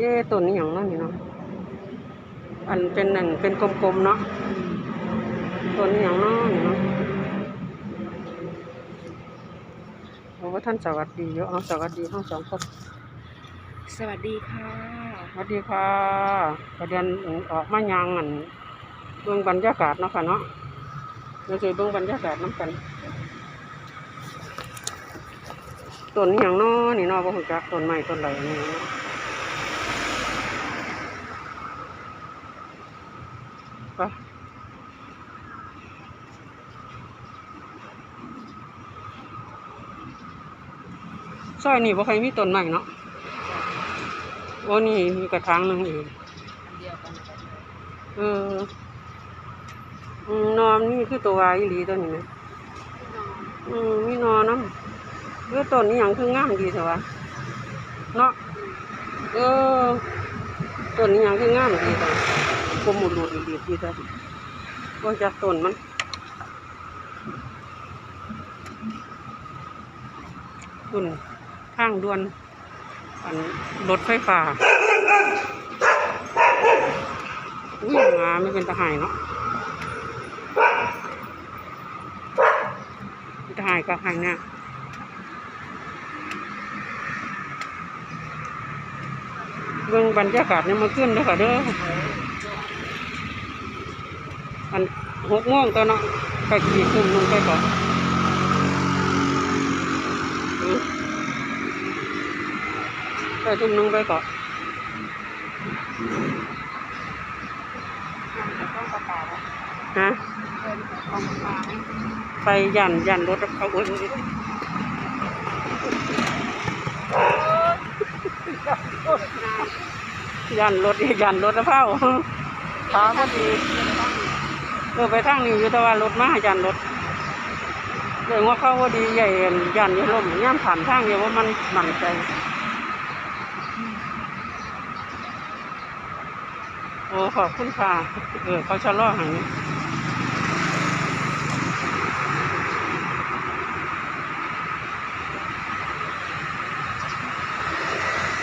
เอ๊ะต้นนี้อย่างเนั้นนี่เนาะอันเป็นนั่นเป็นกลมๆเนาะต้นนี้อย่างเนาะนี่เนาะโอ้ว่าท่านสวัสดีเยอะเอาสวัสดีทั้งสองคนสวัสดีค่ะสวัสดีค่ะประเด็นออกมายังอันเบื้องบรรยากาศเนาะค่ะเนาะเราจะเบื้องบรรยากาศน้ำกันต้นนี้อย่างเนาะนี่เนาะบ่ฮู้จักต้นไม้ต้นไหลนี่ นะไปซอยนี่บ่เคยมีต้นไม้เนาะโอ้นี่มีกระถางหนึงอีกเออนอมนี่คือตัววายอีหลีตัวนี้นะอืมมีนอน้ำเออต้นนี้อย่างคืองามดีเถอะวะเนาะเออต้นนี้อย่างคืองามดีเถอะ กลมหมุดหลุดดีดีดีเถอะว่าจากต้นมันตุนทางด่วนอันรถไฟฟ้าอุ้ยงาไม่เป็นตะหายเนาะตะหายก็หายเนี่ยเบื้องบรรยากาศเนี่ยมาขึ้นเด้อค่ะเด้อ อันหกโมงก็เนาะไปกี่ทุ่มหนึงไปก่อนอืมไปทุ่มหนึงไปก่อนต้องกระเป๋าฮะเดินของกระเป๋าไปยันยันรถเขาโอ้ยยันรถยันรถแล้วเผาขาพอดี เออไปทางนี้อยู่แต่ว่ารถมายันรถเรื่องว่าเขาว่าดีใหญ่ยันอยู่ลมย่ำผ่านทางเดียวว่ามันมั่นใจโอ้ขอบคุณค่ะเออเขาชะลอหันนี้